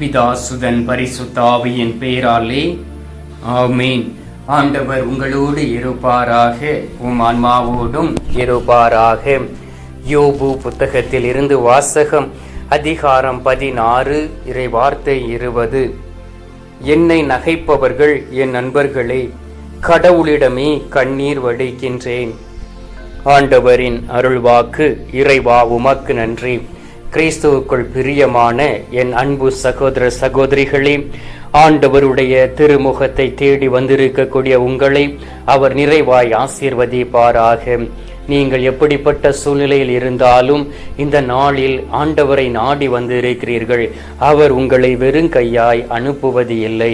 பிதாசுதன் பரிசுத்தாவியின் பேராலே ஆமீன். ஆண்டவர் உங்களோடு இருப்பாராக உம் ஆன்மாவோடும் இருப்பாராக. யோபு புத்தகத்தில் இருந்து வாசகம் அதிகாரம் பதினாறு இறை வார்த்தை இருபது. என்னை நகைப்பவர்கள் என் நண்பர்களே கடவுளிடமே கண்ணீர் வடிக்கின்றேன். ஆண்டவரின் அருள்வாக்கு இறைவா உமக்கு நன்றி. கிறிஸ்துவுக்குள் பிரியமான என் அன்பு சகோதர சகோதரிகளே ஆண்டவருடைய திருமுகத்தை தேடி வந்திருக்கக்கூடிய உங்களை அவர் நிறைவாய் ஆசீர்வதிப்பாராக. நீங்கள் எப்படிப்பட்ட சூழ்நிலையில் இருந்தாலும் இந்த நாளில் ஆண்டவரை நாடி வந்திருக்கிறீர்கள். அவர் உங்களை வெறுங்கையாய் அனுப்புவது இல்லை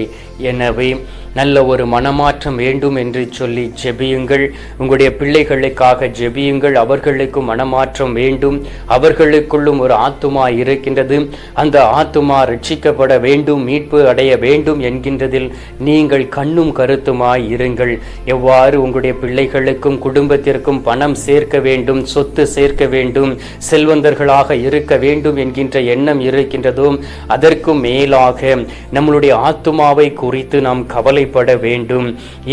எனவே நல்ல ஒரு மனமாற்றம் வேண்டும் என்று சொல்லி ஜெபியுங்கள். உங்களுடைய பிள்ளைகளுக்காக ஜெபியுங்கள். அவர்களுக்கும் மனமாற்றம் வேண்டும். அவர்களுக்குள்ளும் ஒரு ஆத்துமா இருக்கின்றது. அந்த ஆத்துமா ரட்சிக்கப்பட வேண்டும் மீட்பு அடைய வேண்டும் என்கின்றதில் நீங்கள் கண்ணும் கருத்துமாய் இருங்கள். எவ்வாறு உங்களுடைய பிள்ளைகளுக்கும் குடும்பத்திற்கும் பணம் சேர்க்க வேண்டும் சொத்து சேர்க்க வேண்டும் செல்வந்தர்களாக இருக்க வேண்டும் என்கின்ற எண்ணம் இருக்கின்றதோ அதற்கும் மேலாக நம்மளுடைய ஆத்துமாவை குறித்து நாம் கவலை கவலைப்பட வேண்டும்.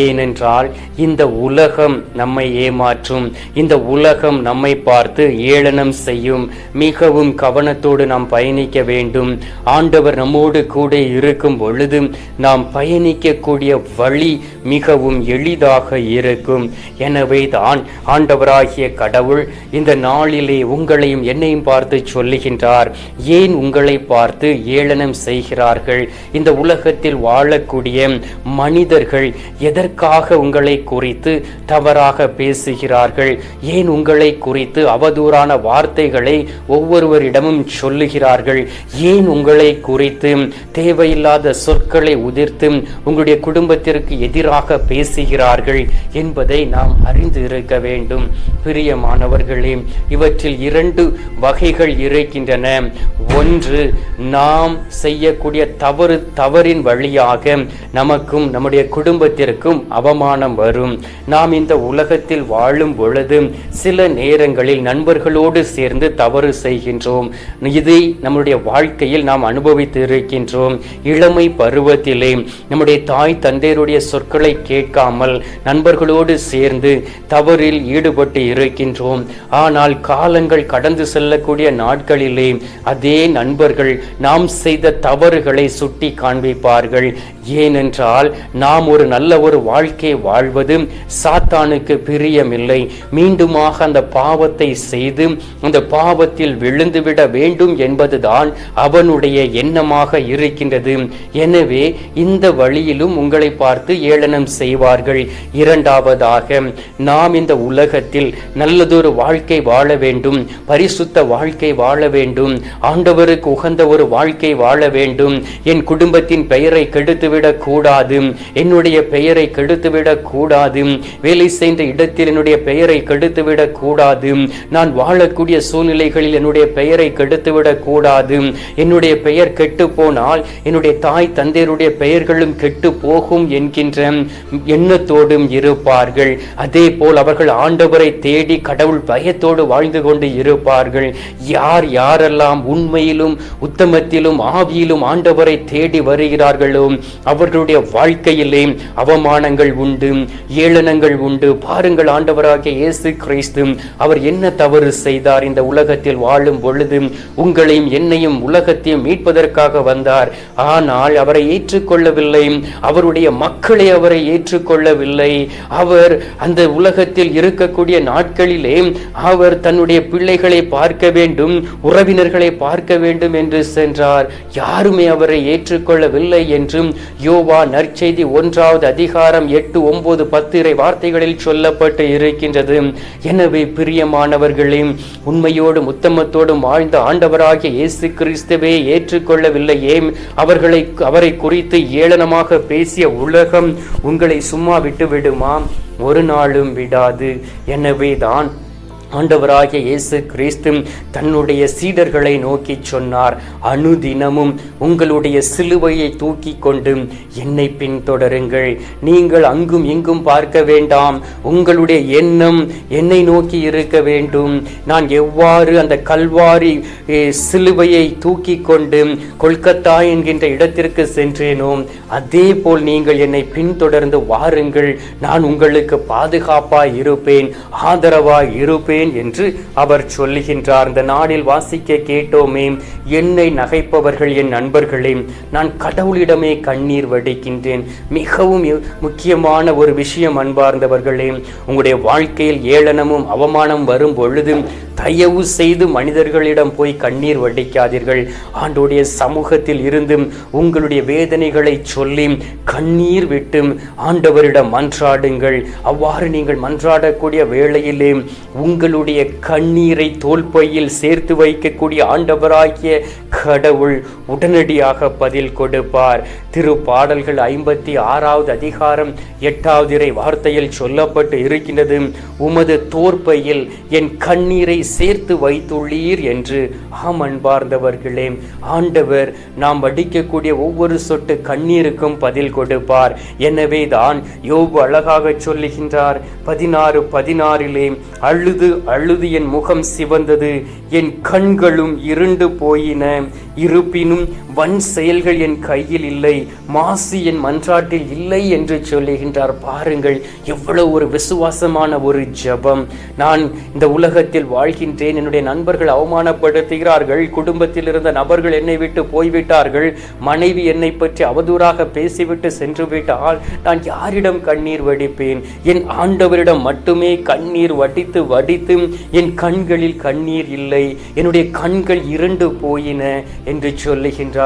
ஏனென்றால் இந்த உலகம் நம்மை ஏமாற்றும். இந்த உலகம் நம்மை பார்த்து ஏளனம் செய்யும். மிகவும் கவனத்தோடு நாம் பயணிக்க வேண்டும். ஆண்டவர் நம்மோடு கூட இருக்கும் பொழுது நாம் பயணிக்கக்கூடிய வழி மிகவும் எளிதாக இருக்கும். எனவே தான் ஆண்டவராகிய கடவுள் இந்த நாளிலே உங்களையும் என்னையும் பார்த்து சொல்லுகின்றார். ஏன் உங்களை பார்த்து ஏளனம் செய்கிறார்கள்? இந்த உலகத்தில் வாழக்கூடிய மனிதர்கள் எதற்காக உங்களை குறித்து தவறாக பேசுகிறார்கள்? ஏன் உங்களை குறித்து அவதூறான வார்த்தைகளை ஒவ்வொருவரிடமும் சொல்லுகிறார்கள்? ஏன் உங்களை குறித்து தேவையில்லாத சொற்களை உதிர்த்து உங்களுடைய குடும்பத்திற்கு எதிராக பேசுகிறார்கள் என்பதை நாம் அறிந்து இருக்க வேண்டும். பிரியமானவர்களே இவற்றில் இரண்டு வகைகள் இருக்கின்றன. ஒன்று நாம் செய்யக்கூடிய தவறு தவறின் வழியாக நமக்கும் நம்முடைய குடும்பத்திற்கும் அவமானம் வரும். நாம் இந்த உலகத்தில் வாழும் பொழுது சில நேரங்களில் நண்பர்களோடு சேர்ந்து தவறு செய்கின்றோம். இதை நம்முடைய வாழ்க்கையில் நாம் அனுபவித்து இருக்கின்றோம் இளமை பருவத்திலே நம்முடைய தாய் தந்தையருடைய சொற்களை கேட்காமல் நண்பர்களோடு சேர்ந்து தவறில் ஈடுபட்டு இருக்கின்றோம். ஆனால் காலங்கள் கடந்து செல்லக்கூடிய நாட்களிலே அதே நண்பர்கள் நாம் செய்த தவறுகளை சுட்டி காண்பிப்பார்கள் ஏனென்றால் நாம் ஒரு நல்ல ஒரு வாழ்க்கை வாழ்வது சாத்தானுக்கு பிரியமில்லை. மீண்டுமாக அந்த பாவத்தை செய்து அந்த பாவத்தில் விழுந்துவிட வேண்டும் என்பதுதான் அவனுடைய எண்ணமாக இருக்கின்றது. எனவே இந்த வழியிலும் உங்களை பார்த்து ஏளனம் செய்வார்கள். இரண்டாவதாக நாம் இந்த உலகத்தில் நல்லதொரு வாழ்க்கை வாழ வேண்டும் பரிசுத்த வாழ்க்கை வாழ வேண்டும் ஆண்டவருக்கு உகந்த ஒரு வாழ்க்கை வாழ வேண்டும் என் குடும்பத்தின் பெயரை கெடுத்துவிடக் கூடாது என்னுடைய பெயரை கெடுத்துவிடக் கூடாது. வேலை செய்த இடத்தில் என்னுடைய பெயரை கெடுத்துவிடக் கூடாது. நான் வாழக்கூடிய சூழ்நிலைகளில் என்னுடைய பெயரை கெடுத்துவிடக் கூடாது. என்னுடைய பெயர் கெட்டு போனால் என்னுடைய தாய் தந்தையருடைய பெயர்களும் கெட்டு போகும் என்கின்ற எண்ணத்தோடும் இருப்பார்கள். அதே போல் அவர்கள் ஆண்டவரை தேடி கடவுள் பயத்தோடு வாழ்ந்து கொண்டு இருப்பார்கள். யார் யாரெல்லாம் உண்மையிலும் உத்தமத்திலும் ஆவியிலும் ஆண்டவரை தேடி வருகிறார்களோ அவர்களுடைய வாழ்க்கையிலே அவமானங்கள் உண்டு ஏளனங்கள் உண்டு. பாருங்கள் ஆண்டவராகிய இயேசு கிறிஸ்து அவர் என்ன தவறு செய்தார்? இந்த உலகத்தில் வாழும் பொழுது உங்களையும் என்னையும் உலகத்தையும் மீட்பதற்காக வந்தார். ஆனால் அவரை ஏற்றுக்கொள்ளவில்லை. அவருடைய மக்களை அவரை ஏற்றுக்கொள்ளவில்லை. அவர் அந்த உலகத்தில் இருக்கக்கூடிய நாட்களிலே அவர் தன்னுடைய பிள்ளைகளை பார்க்க வேண்டும் உறவினர்களை பார்க்க வேண்டும் என்று சென்றார். யாருமே அவரை ஏற்றுக்கொள்ளவில்லை என்றும் யோவா நற்செய்தி ஒன்றாவது அதிகாரம் எட்டு ஒன்பது பத்து இறை வார்த்தைகளில் சொல்லப்பட்டு இருக்கின்றது. எனவே பிரியமானவர்களே உண்மையோடும் உத்தமத்தோடும் வாழ்ந்த ஆண்டவராகிய இயேசு கிறிஸ்துவே ஏற்றுக்கொள்ளவில்லையே. அவர்களை அவரை குறித்து ஏளனமாக பேசிய உலகம் உங்களை சும்மா விட்டு விடுமா ஒரு நாளும் விடாது. எனவே தான் ஆண்டவராகிய இயேசு கிறிஸ்து தன்னுடைய சீடர்களை நோக்கி சொன்னார் அனுதினமும் உங்களுடைய சிலுவையை தூக்கி கொண்டு என்னை பின்தொடருங்கள். நீங்கள் அங்கும் இங்கும் பார்க்க வேண்டாம். உங்களுடைய எண்ணம் என்னை நோக்கி இருக்க வேண்டும். நான் எவ்வாறு அந்த கல்வாரி சிலுவையை தூக்கி கொண்டு கொல்கத்தா என்கின்ற இடத்திற்கு சென்றேனோ அதே போல் நீங்கள் என்னை பின்தொடர்ந்து வாருங்கள். நான் உங்களுக்கு பாதுகாப்பாக இருப்பேன் ஆதரவாக இருப்பேன். என்று அவர் சொல்லுகின்றார். இந்த நாளில் வாசிக்க கேட்டோமே என்னை நகைப்பவர்கள் என் நண்பர்களே நான் கடவுளிடமே கண்ணீர் வடிக்கின்றேன். மிகவும் முக்கியமான ஒரு விஷயம் அன்பார்ந்தவர்களே உங்களுடைய வாழ்க்கையில் ஏளனமும் அவமானம் வரும் பொழுது தயவு செய்து மனிதர்களிடம் போய் கண்ணீர் வடிக்காதீர்கள். ஆண்டோடைய சமூகத்தில் இருந்தும் உங்களுடைய வேதனைகளை சொல்லி கண்ணீர் விட்டு ஆண்டவரிடம் மன்றாடுங்கள். அவ்வாறு நீங்கள் மன்றாடக்கூடிய வேளையிலே உங்களுடைய கண்ணீரை தோல்பையில் சேர்த்து வைக்கக்கூடிய ஆண்டவராகிய கடவுள் உடனடியாக பதில் கொடுப்பார். திரு பாடல்கள் ஐம்பத்தி ஆறாவது அதிகாரம் எட்டாவது இறை வார்த்தையில் சொல்லப்பட்டு இருக்கின்றது. உமது தோற்பையில் என் கண்ணீரை சேர்த்து வைத்துள்ளீர் என்று ஆம் அன்பார்ந்தவர்களே ஆண்டவர் நாம் வடிக்கக்கூடிய ஒவ்வொரு சொட்டு கண்ணீருக்கும் பதில் கொடுப்பார். எனவே தான் யோபு அழகாக சொல்லுகின்றார் பதினாறு பதினாறிலே அழுது அழுது என் முகம் சிவந்தது என் கண்களும் இருண்டு போயின இருப்பினும் வன் செயல்கள் என் கையில் இல்லை மாசு என் மன்றாட்டில் இல்லை என்று சொல்லுகின்றார். பாருங்கள் எவ்வளவு ஒரு விசுவாசமான ஒரு ஜெபம். நான் இந்த உலகத்தில் வாழ்கின்றேன் என்னுடைய நண்பர்கள் அவமானப்படுத்துகிறார்கள் குடும்பத்தில் இருந்த நபர்கள் என்னை விட்டு போய்விட்டார்கள் மனைவி என்னை பற்றி அவதூறாக பேசிவிட்டு சென்று விட்டால் நான் யாரிடம் கண்ணீர் வடிப்பேன்? என் ஆண்டவரிடம் மட்டுமே கண்ணீர் வடித்து வடித்து என் கண்களில் கண்ணீர் இல்லை என்னுடைய கண்கள் இருண்டு போயின என்று சொல்லுகின்றார்.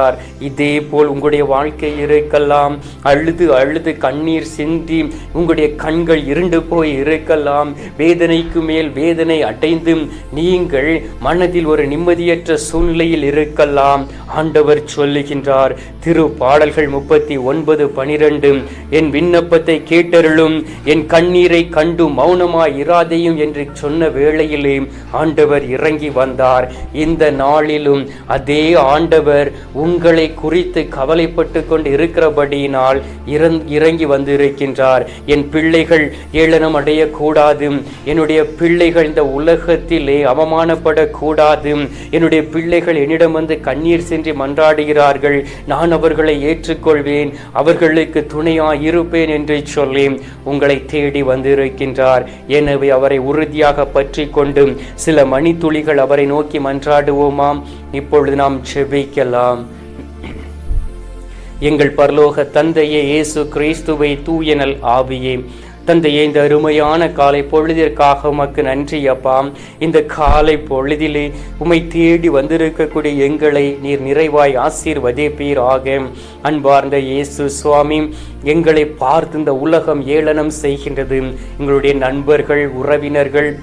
இதே போல் உங்களுடைய வாழ்க்கை இருக்கலாம். அழுது அழுது கண்ணீர் சிந்தி உங்களுடைய கண்கள் இருண்டு போய் இருக்கலாம். வேதனைக்கு மேல் வேதனை அடைந்து நீங்கள் மனதில் ஒரு நிம்மதியற்ற சூழ்நிலையில் இருக்கலாம். ஆண்டவர் சொல்லுகின்றார் திரு பாடல்கள் முப்பத்தி ஒன்பது பனிரெண்டு. என் விண்ணப்பத்தை கேட்டருளும். என் கண்ணீரை கண்டு மௌனமாய் இராதையும் என்று சொன்ன வேளையிலே ஆண்டவர் இறங்கி வந்தார். இந்த நாளிலும் அதே ஆண்டவர் உங்களை குறித்து கவலைப்பட்டு கொண்டு இருக்கிறபடியினால் இறந்- இறங்கி வந்திருக்கின்றார். என் பிள்ளைகள் ஏளனம் அடையக்கூடாது. என்னுடைய பிள்ளைகள் இந்த உலகத்திலே அவமானப்படக்கூடாது. என்னுடைய பிள்ளைகள் என்னிடம் வந்து கண்ணீர் சென்று மன்றாடுகிறார்கள். நான் அவர்களை ஏற்றுக்கொள்வேன். அவர்களுக்கு துணையாய் இருப்பேன் என்று சொல்லி உங்களை தேடி வந்திருக்கின்றார். எனவே அவரை உறுதியாக பற்றி கொண்டு சில மணித்துளிகள் அவரை நோக்கி மன்றாடுவோமாம். இப்பொழுது நாம் செபிக்கலாம் எங்கள் பரலோக தந்தையே இயேசு கிறிஸ்துவை தூயனல் ஆவியே. தந்தையே இந்த அருமையான காலை பொழுதிற்காக உமக்கு நன்றி அப்பா. இந்த காலை பொழுதிலே உமை தேடி வந்திருக்கக்கூடிய எங்களை நீர் நிறைவாய் ஆசீர்வதிப்பீராக. அன்பார்ந்த இயேசு சுவாமி எங்களை பார்த்து இந்த உலகம் ஏளனம் செய்கின்றது. எங்களுடைய நண்பர்கள் உறவினர்கள்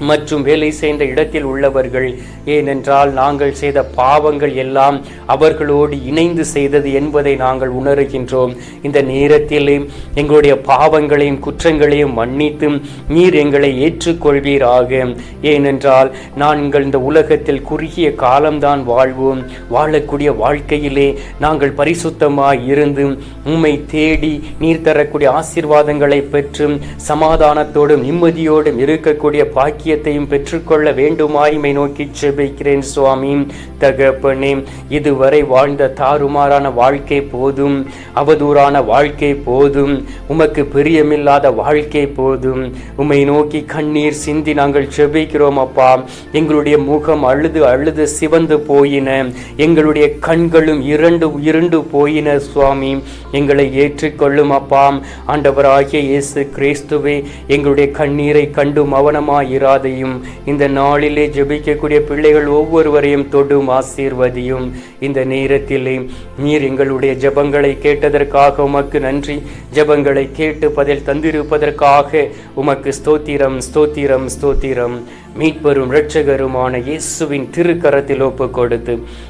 மற்றும் வேலை செய்த இடத்தில் உள்ளவர்கள் ஏனென்றால் நாங்கள் செய்த பாவங்கள் எல்லாம் அவர்களோடு இணைந்து செய்தது என்பதை நாங்கள் உணர்கின்றோம். இந்த நேரத்திலே எங்களுடைய பாவங்களையும் குற்றங்களையும் மன்னித்து நீர் எங்களை ஏற்றுக்கொள்வீராக. ஏனென்றால் நாங்கள் இந்த உலகத்தில் குறுகிய காலம்தான் வாழ்வோம். வாழக்கூடிய வாழ்க்கையிலே நாங்கள் பரிசுத்தமாய் இருந்து உம்மை தேடி நீர் தரக்கூடிய ஆசீர்வாதங்களை பெற்று சமாதானத்தோடும் நிம்மதியோடும் இருக்கக்கூடிய பாக்கிய பாக்கியத்தையும் பெற்றுக்கொள்ள வேண்டுமாய்மை நோக்கி செபிக்கிறேன் சுவாமி. தகப்பனே இதுவரை வாழ்ந்த தாறுமாறான வாழ்க்கை போதும் அவதூறான வாழ்க்கை போதும் உமக்கு பிரியமில்லாத வாழ்க்கை போதும். உமை நோக்கி கண்ணீர் சிந்தி நாங்கள் செபிக்கிறோம் அப்பா. எங்களுடைய முகம் அழுது அழுது சிவந்து போயின. எங்களுடைய கண்களும் இரண்டு இருண்டு போயின சுவாமி. எங்களை ஏற்றுக்கொள்ளும் அப்பாம் ஆண்டவராகிய இயேசு கிறிஸ்துவே எங்களுடைய கண்ணீரை கண்டு மௌனமாயிராதையும் இந்த நாளிலே ஜெபிக்கக்கூடிய பிள்ளைகள் ஒவ்வொருவரையும் தொடும் ஆசீர்வதியும். இந்த நேரத்திலே நீர் எங்களுடைய ஜெபங்களை கேட்டதற்காக உமக்கு நன்றி. ஜெபங்களை கேட்டு பதில் தந்திருப்பதற்காக உமக்கு ஸ்தோத்திரம் ஸ்தோத்திரம் ஸ்தோத்திரம். மீட்பெரும் இரட்சகருமான இயேசுவின் திருக்கரத்தில் ஒப்பு கொடுத்து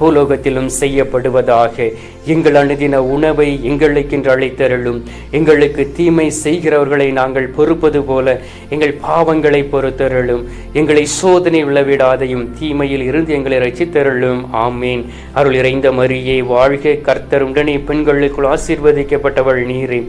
பூலோகத்திலும் செய்யப்படுவதாக எங்கள் அணுதின உணவை எங்களுக்கென்று அழைத்தருளும் எங்களுக்கு தீமை செய்கிறவர்களை நாங்கள் பொறுப்பது போல எங்கள் பாவங்களை பொறுத்தருளும். எங்களை சோதனை விளவிடாதையும் தீமையில் இருந்து எங்களை ரசித்தருளும் ஆமீன். அருள் இறைந்த மரியே வாழ்க கர்த்தருடனே பெண்களுக்குள் ஆசீர்வதிக்கப்பட்டவள் நீரே.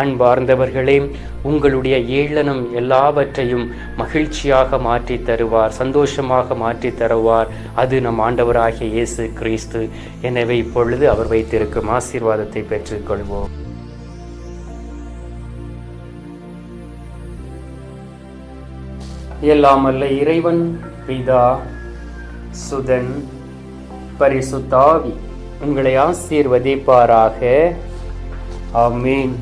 அன்பார்ந்தவர்களே உங்களுடைய ஏளனம் எல்லாவற்றையும் மகிழ்ச்சியாக மாற்றி தருவார் சந்தோஷமாக மாற்றி தருவார். அது நம் ஆண்டவராகிய இயேசு கிறிஸ்து. எனவே இப்பொழுது அவர் வைத்திருக்கும் ஆசீர்வாதத்தை பெற்றுக்கொள்வோம். எல்லாம் அல்ல இறைவன் பிதா சுதன் பரிசுத்தாவி. உங்களை ஆசீர்வதிப்பாராக. ஆமீன்.